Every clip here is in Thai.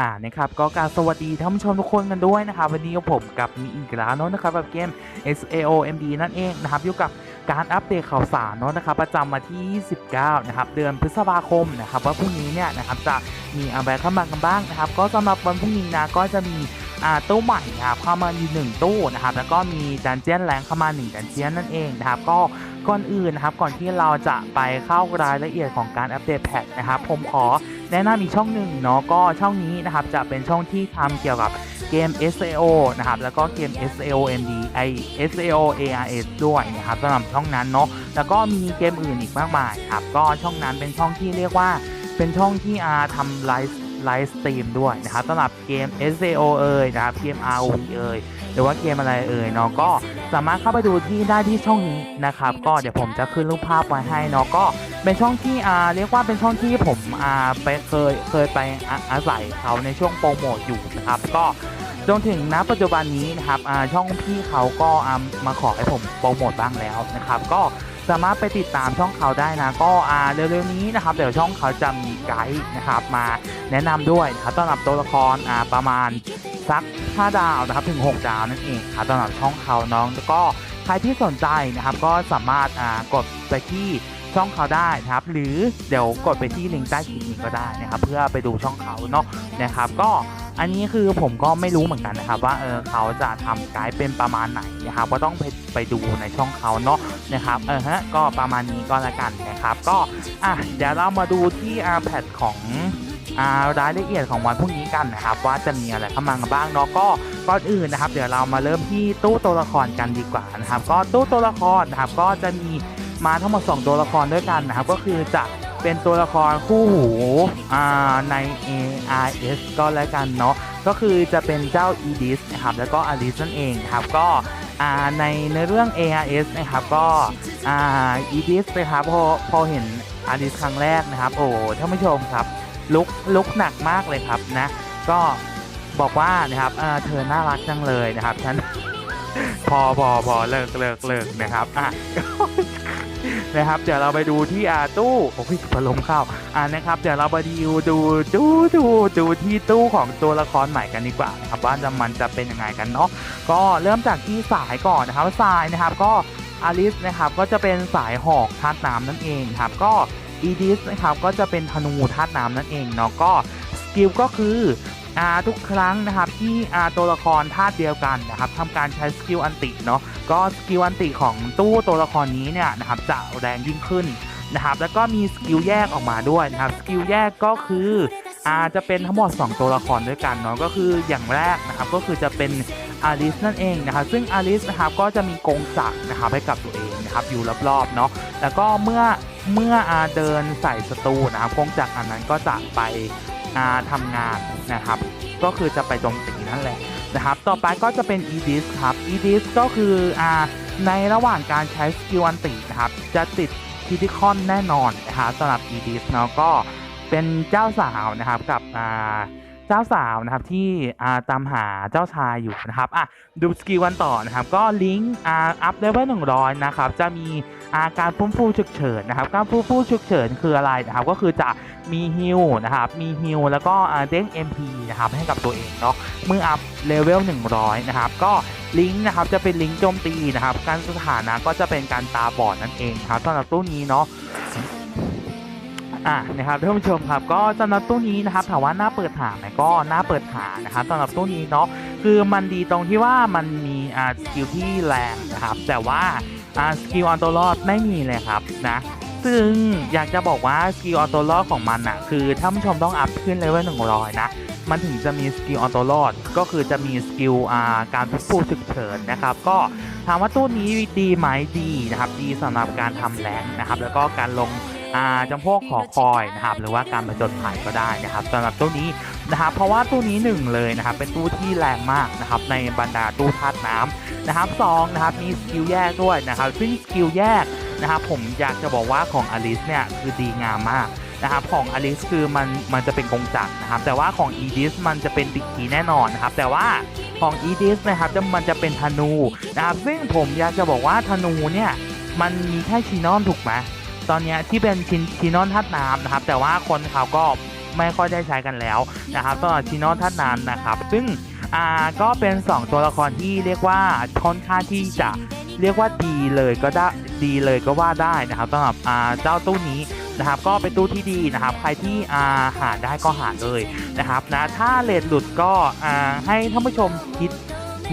อ่านะครับก็การสวัสดีท่านผู้ชมทุกคนกันด้วยนะครับวันนี้ผมกับมีอีกแล้วเนาะนะครับกับเกม SAO MD นั่นเองนะครับอยู่กับการอัปเดตข่าวสารเนาะนะครับประจำวันที่29นะครับเดือนพฤษภาคมนะครับว่าพรุ่งนี้เนี่ยนะครับจะมีอะไรเข้ามากันบ้างนะครับก็สำหรับวันพรุ่งนี้นะก็จะมีอ่าตู้ใหม่นะครับเข้ามาอยู่หนึ่งตู้นะครับแล้วก็มีดันเจียนแรงเข้ามา1ดันเจียนนั่นเองนะครับก็ก่อนอื่นนะครับก่อนที่เราจะไปเข้ารายละเอียดของการอัปเดตแพทนะครับผมขอ แนะนำอีกช่องหนึ่งเนาะก็ช่องนี้นะครับจะเป็นช่องที่ทำเกี่ยวกับเกม SAO นะครับแล้วก็เกม SAO MD ไอ SAO ARS ด้วยนะครับสำหรับช่องนั้นเนาะแล้วก็มีเกมอื่นอีกมากมายครับก็ช่องนั้นเป็นช่องที่เรียกว่าเป็นช่องที่อาทำไลฟ์ ไลฟ์สตรีมด้วยนะครับสำหรับเกม SAO เอ่ยนะครับเกม ROV เอ่ยหรือว่าเกมอะไรเอ่ยเนาะก็สามารถเข้าไปดูที่ได้ที่ช่องนี้นะครับก็เดี๋ยวผมจะขึ้นรูปภาพไว้ให้เนาะก็เป็นช่องที่อ่าเรียกว่าเป็นช่องที่ผมอ่าไปเคยเคยไปอาอาศัยเขาในช่วงโปรโมทอยู่นะครับก็จนถึงณปัจจุบันนี้นะครับช่องพี่เขาก็มาขอให้ผมโปรโมทบ้างแล้วนะครับ ก็ สามารถไปติดตามช่องเขาได้นะ ก็อ่าเร็วๆนี้นะครับเดี๋ยวช่องเขาจะมีไกด์นะครับมาแนะนำด้วยนะครับสำหรับตัวละครอ่าประมาณสัก5ดาวนะครับถึง 6 ดาวนั่นเองครับสำหรับช่องเขาน้องแล้วก็ใครที่สนใจนะครับก็สามารถอ่ากดไปที่ช่องเขาได้นะครับ หรือเดี๋ยวกดไปที่ลิงก์ใต้คลิปนี้ก็ได้นะครับ เพื่อไปดูช่องเขาเนาะนะครับ ก็ อันนี้คือผมก็ไม่รู้เหมือนกันนะครับว่าเออเขาจะทำไกด์เป็นประมาณไหนนะครับก็ต้องไปไปดูในช่องเขาเนาะนะครับเออฮะก็ประมาณนี้ก็แล้วกันนะครับ ก็อะเดี๋ยวเรามาดูที่อาแพดของรายละเอียดของวันพรุ่งนี้กันนะครับ ว่าจะมีอะไรเข้ามาบ้างเนาะก็ก่อนอื่นนะครับ เดี๋ยวเรามาเริ่มที่ตู้ตัวละครกันดีกว่านะครับ ก็ตู้ตัวละครนะครับก็จะมีมาทั้งหมด2ตัวละครด้วยกันนะครับ ก็คือจะ เป็นตัวละครคู่หูใน ARS ก็แล้วกันเนาะก็คือจะเป็นเจ้า Edis นะครับแล้วก็อลิสนั่นเองครับก็ในในเรื่อง ARS นะครับก็อ่า Edis นะครับพอพอเห็นอลิสครั้งแรกนะครับ โอ้ท่านผู้ชมครับลุกลุกหนักมากเลยครับนะ ก็บอกว่านะครับเธอน่ารักจังเลยนะครับฉันพอพอพอเลิกเลิกเลิกนะครับอะ นะครับเดี๋ยวเราไปดูที่อาตู้โอ้ยพัดลมเข้าอ่านะครับเดี๋ยวเราไปดูดูดูดูดูที่ตู้ของตัวละครใหม่กันดีกว่านะครับว่าจะมันจะเป็นยังไงกันเนาะก็เริ่มจากที่สายก่อนนะครับสายนะครับก็อาริสนะครับก็จะเป็นสายหอกธาตุน้ำนั่นเองครับก็อีดิสนะครับก็จะเป็นธนูธาตุน้ำนั่นเองเนาะก็สกิลก็คือ ทุกครั้งนะครับที่ตัวละครธาตุเดียวกันนะครับทำการใช้สกิลอันติเนาะก็สกิลอันติของตู้ตัวละครนี้เนี่ยนะครับจะแรงยิ่งขึ้นนะครับแล้วก็มีสกิลแยกออกมาด้วยนะครับสกิลแยกก็คืออาจะเป็นทั้งหมด 2 ตัวละครด้วยกันเนาะก็คืออย่างแรกนะครับก็คือจะเป็นอาริสนั่นเองนะครับซึ่งอาริสนะครับก็จะมีกงจักรนะครับให้กับตัวเองนะครับอยู่รอบๆเนาะแล้วก็เมื่อเมื่ออาเดินใส่ศัตรูนะครับกงจักรอันนั้นก็จะไป ทำงานนะครับ ก็คือจะไปโจมตีนั่นแหละนะครับ ต่อไปก็จะเป็น EDIS ครับ EDIS ก็คืออ่าในระหว่างการใช้สกิลอันตินะครับ จะติดคิติคอนแน่นอนนะครับสำหรับ EDIS เนาะก็เป็นเจ้าสาวนะครับกับอ่า เจ้าสาวนะครับที่ตามหาเจ้าชายอยู่นะครับอะดูสกิลวันต่อนะครับก็ลิงก์อ่าอัพเลเวลหนึ่งร้อยนะครับจะมีอาการฟุ้มฟูฉุกเฉินนะครับการฟุ้มฟูฉุกเฉินคืออะไรนะครับก็คือจะมีฮิลนะครับมีฮิลแล้วก็เด้ง MP นะครับให้กับตัวเองเนาะเมื่ออัพเลเวล100 นะครับก็ลิงก์นะครับจะเป็นลิงก์โจมตีนะครับการสถานะก็จะเป็นการตาบอดนั่นเองครับสำหรับตู้นี้เนาะ อะนะครับท่านผู้ชมครับก็สำหรับตู้นี้นะครับถามว่าหน้าเปิดหาไหมก็หน้าเปิดหานะครับสำหรับตู้นี้เนาะคือมันดีตรงที่ว่ามันมีอ่าสกิลที่แรงนะครับแต่ว่าอ่าสกิลออนตัวรอดไม่มีเลยครับนะซึ่งอยากจะบอกว่าสกิลออนตัวรอดของมันอะคือท่านผู้ชมต้องอัพขึ้นเลเวล100นะมันถึงจะมีสกิลออนตัวรอดก็คือจะมีสกิลอ่าการฟื้นฟูฉุกเฉินนะครับก็ถามว่าตู้นี้ดีไหมดีนะครับดีสำหรับการทำแรงนะครับแล้วก็การลง จำพวกหอคอยนะครับหรือว่าการประจนภัยก็ได้นะครับสำหรับตู้นี้นะครับเพราะว่าตู้นี้หนึ่งเลยนะครับเป็นตู้ที่แรงมากนะครับในบรรดาตู้ธาตุน้ำนะครับสองนะครับมีสกิลแยกด้วยนะครับซึ่งสกิลแยกนะครับผมอยากจะบอกว่าของอลิสเนี่ยคือดีงามมากนะครับของอลิสคือมันมันจะเป็นกงจักรนะครับแต่ว่าของอีดิสมันจะเป็นติกีแน่นอนนะครับแต่ว่าของอีดิสนะครับจะมันจะเป็นธนูนะครับซึ่งผมอยากจะบอกว่าธนูเนี่ยมันมีแค่ชีนอนถูกไหม ตอนนี้ที่เป็นชินชีนอนธาตุน้ำนะครับ แต่ว่าคนเขาก็ไม่ค่อยได้ใช้กันแล้วนะครับสำหรับชิโนท่านนั้นนะครับ ซึ่งอ่าก็เป็น 2 ตัวละครที่เรียกว่าค่อนข้างที่จะเรียกว่าดีเลยก็ได้ดีเลยก็ว่าได้นะครับสำหรับอ่าเจ้าตู้นี้นะครับก็เป็นตู้ที่ดีนะครับ ใครที่อ่าหาได้ก็หาเลยนะครับนะถ้าเลทหลุดก็ให้ท่านผู้ชมคิด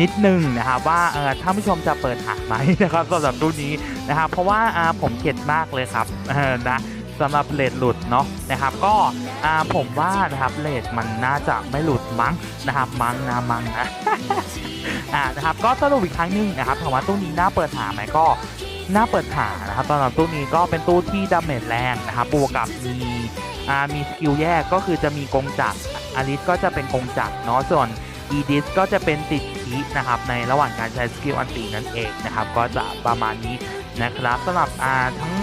นิดนึงนะครับว่าเออท่านผู้ชมจะเปิดหาไหมนะครับสำหรับตู้นี้นะครับเพราะว่าผมเข็ดมากเลยครับนะสำหรับเลทหลุดเนาะนะครับก็ผมว่านะครับเลทมันน่าจะไม่หลุดมั้งนะครับมั้งนะมั้งนะอ่านะครับก็สรุปอีกครั้งหนึ่งนะครับถามว่าตู้นี้น่าเปิดหาไหมก็น่าเปิดหานะครับสำหรับตู้นี้ก็เป็นตู้ที่ดาเมจแรงนะครับบวกกับมีอ่ามีสกิลแยกก็คือจะมีกงจักรอาริสก็จะเป็นกงจักรเนาะส่วน อีดิสก็จะเป็นติดขีนะครับในระหว่างการใช้สกิลอันตีนั่นเองนะครับก็จะประมาณนี้นะครับสำหรับอ่าทั้ง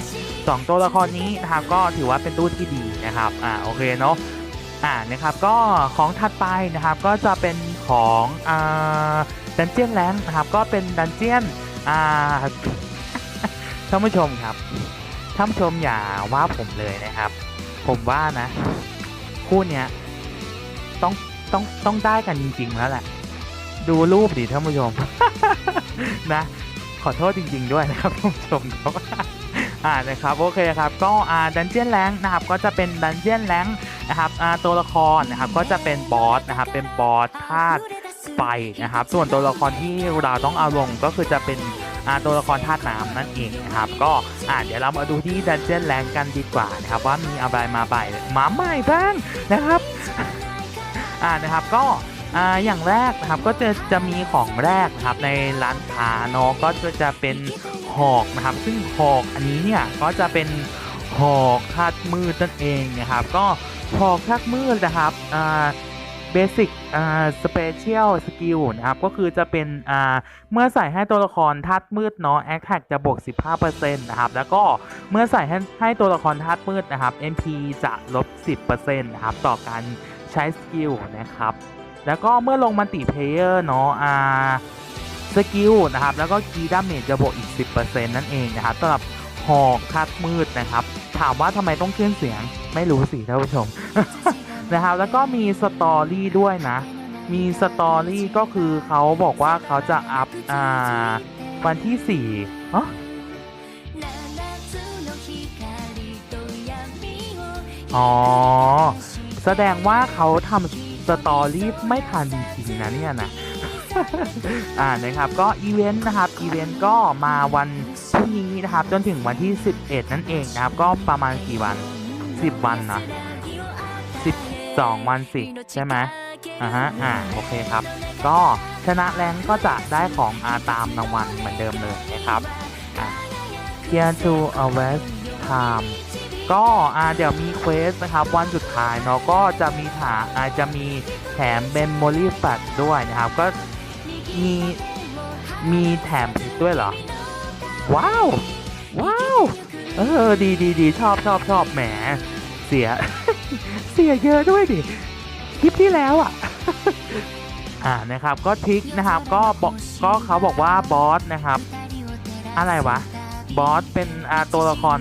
สองตัวละครนี้นะครับก็ถือว่าเป็นตู้ที่ดีนะครับอ่าโอเคเนาะอ่านะครับก็ของถัดไปนะครับก็จะเป็นของอ่าดันเจียนแรงนะครับก็เป็นดันเจียนอ่าท่านผู้ชมครับท่านผู้ชมอย่าว่าผมเลยนะครับ ผมว่านะ คู่เนี้ยต้อง ต้องต้องได้กันจริง ๆ แล้วแหละ ดูรูปดิท่านผู้ชม นะ ขอโทษจริง ๆ ด้วยนะครับท่านผู้ชมครับอ่านะครับโอเคครับก็อ่าดันเจียนแรงนะครับก็จะเป็นดันเจียนแรงนะครับอ่าตัวละครนะครับก็จะเป็นบอสนะครับเป็นบอสธาตุไฟนะครับ ส่วนตัวละครที่เราต้องเอาลงก็คือจะเป็นอ่าตัวละครธาตุน้ำนั่นเองนะครับ ก็อ่าเดี๋ยวเรามาดูที่ดันเจียนแรงกันดีกว่านะครับ ว่ามีอะไรมาใหม่มาใหม่บ้างนะครับ อ่านะครับก็อ่าอย่างแรกนะครับก็จะจะมีของแรกนะครับในร้านค้าเนาะก็จะจะเป็นหอกนะครับ ซึ่งหอกอันนี้เนี่ยก็จะเป็นหอกคาดมืดนั่นเองนะครับ ก็หอกคาดมืดนะครับอ่าเบสิกอ่าสเปเชียลสกิลนะครับ ก็คือจะเป็นอ่าเมื่อใส่ให้ตัวละครธาตุมืดเนาะแอคแท็กจะบวก 15%นะครับ แล้วก็เมื่อใส่ให้ให้ตัวละครธาตุมืดนะครับ MP จะลบ 10%นะครับ ต่อการ ใช้สกิลนะครับ แล้วก็เมื่อลงมันติเพลเยอร์เนาะอ่าสกิลนะครับ แล้วก็คีดาเมจจะบวกอีก 10%นั่นเองนะครับสำหรับหอกคาดมืดนะครับ ถามว่าทำไมต้องขึ้นเสียงไม่รู้สิท่านผู้ชมนะครับ แล้วก็มีสตอรี่ด้วยนะ มีสตอรี่ก็คือเขาบอกว่าเขาจะอัพอ่าวันที่4อ๋ออ๋อ แสดงว่าเขาทำสตอรี่ไม่ทันจริงๆนะเนี่ยนะอ่านะครับก็อีเวนต์นะครับอีเวนต์ก็มาวันพรุ่งนี้นะครับ จนถึงวันที่ 11 นั่นเองนะครับ ก็ประมาณกี่วัน 10 วันนะ12 วันสิใช่ไหมอ่าฮะอ่าโอเคครับ ก็ชนะแรงก็จะได้ของอาตามรางวัลเหมือนเดิมเลยนะครับอ่า Here to a West Time ก็เดี๋ยวมีเควสนะครับวันสุดท้ายเนาะก็จะมีถาอาจจะมีแถมเ e มโมรี่แฟตด้วยนะครับ ก็มีมีแถมพชรด้วยเหรอ ว้าว ว้าว เออ ดีดีดีชอบชอบชอบแหม เสีย เสียเยอะด้วยดิ คลิปที่แล้วอะ อ่านะครับ ก็ทิกนะครับ ก็บอกก็เขาบอกว่าบอสนะครับ อะไรวะ บอสเป็นตัวละคร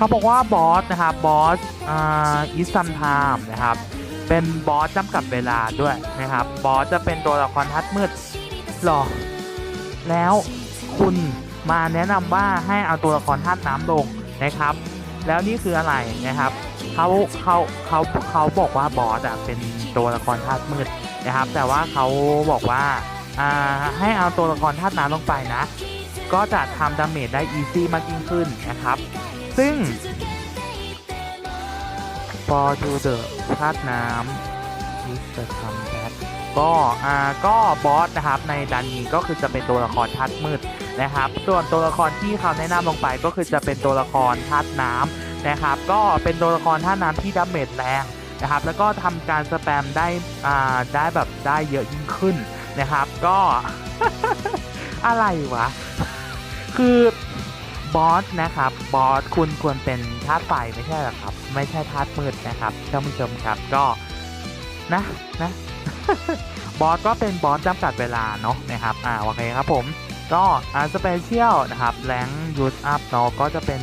เขาบอกว่าบอสนะครับบอสอ่าอิซัมไทม์นะครับ เป็นบอสจำกัดเวลาด้วยนะครับ บอสจะเป็นตัวละครทัดมืดหรอ แล้วคุณมาแนะนำว่าให้เอาตัวละครธาตุน้ำลงนะครับ แล้วนี่คืออะไรนะครับเขาเขาเขาเขาบอกว่าบอสอะเป็นตัวละครธาตุมืดนะครับ แต่ว่าเขาบอกว่าอ่าให้เอาตัวละครธาตุน้ำลงไปนะ ก็จะทำดาเมจได้อีซี่มากยิ่งขึ้นนะครับ ซึ่ง for to the ธาตุน้ำ is the combat ก็อ่าก็บอสนะครับในดันนี้ก็คือจะเป็นตัวละครธาตุมืดนะครับ ส่วนตัวละครที่เขาแนะนำลงไปก็คือจะเป็นตัวละครธาตุน้ำนะครับ ก็เป็นตัวละครธาตุน้ำที่ดาเมจแรงนะครับ แล้วก็ทำการสแปมได้อ่าได้แบบได้เยอะยิ่งขึ้นนะครับ ก็อะไรวะ คือ บอสนะครับบอสคุณควรเป็นธาตุไฟไม่ใช่หรอครับ ไม่ใช่ธาตุมืดนะครับท่านผู้ชมครับก็นะนะบอสก็เป็นบอสจำกัดเวลาเนาะนะครับอ่าโอเคครับผมก็อ่าสเปเชียลนะครับแรงยูสอัพเนาะก็จะเป็น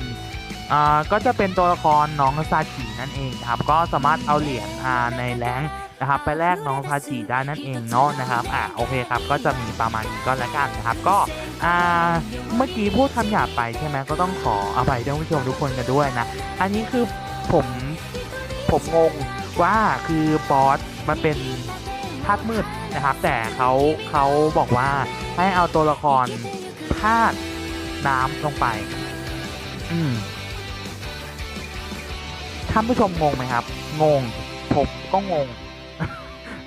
อ่าก็จะเป็นตัวละครน้องซาจินั่นเองครับก็สามารถเอาเหรียญอ่าในแรง นะครับไปแลกน้องซาจิได้นั่นเองเนาะนะครับอ่าโอเคครับก็จะมีประมาณนี้ก็แล้วกันนะครับก็อ่าเมื่อกี้พูดคำหยาบไปใช่ไหมก็ต้องขออภัยท่านผู้ชมทุกคนกันด้วยนะอันนี้คือผมผมงงว่าคือบอสมันเป็นธาตุมืดนะครับ แต่เขาเขาบอกว่าให้เอาตัวละครธาตุน้ำลงไป อืมท่านผู้ชมงงไหมครับ งง ผมก็งง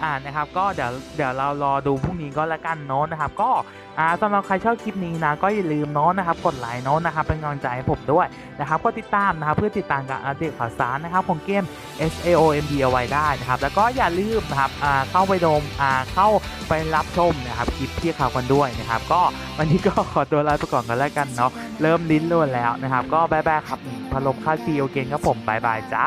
อ่านะครับก็เดี๋ยวเดี๋ยวเรารอดูพรุ่งนี้ก็แล้วกันเนาะนะครับก็อ่าสำหรับใครชอบคลิปนี้นะก็อย่าลืมเนาะนะครับกดไลค์เนาะนะครับเป็นกำลังใจให้ผมด้วยนะครับก็ติดตามนะครับเพื่อติดตามการอัปเดตข่าวสารนะครับของเกม S A O M D เอาไว้ได้นะครับแล้วก็อย่าลืมนะครับอ่าเข้าไปดมอ่าเข้าไปรับชมนะครับคลิปที่ข่าวกันด้วยนะครับก็วันนี้ก็ขอตัวลาไปก่อนกันแล้วกันเนาะเริ่มลิ้นล้วนแล้วนะครับก็บายบายครับพลมค่าซีโอเกนครับผมบายบายจ้า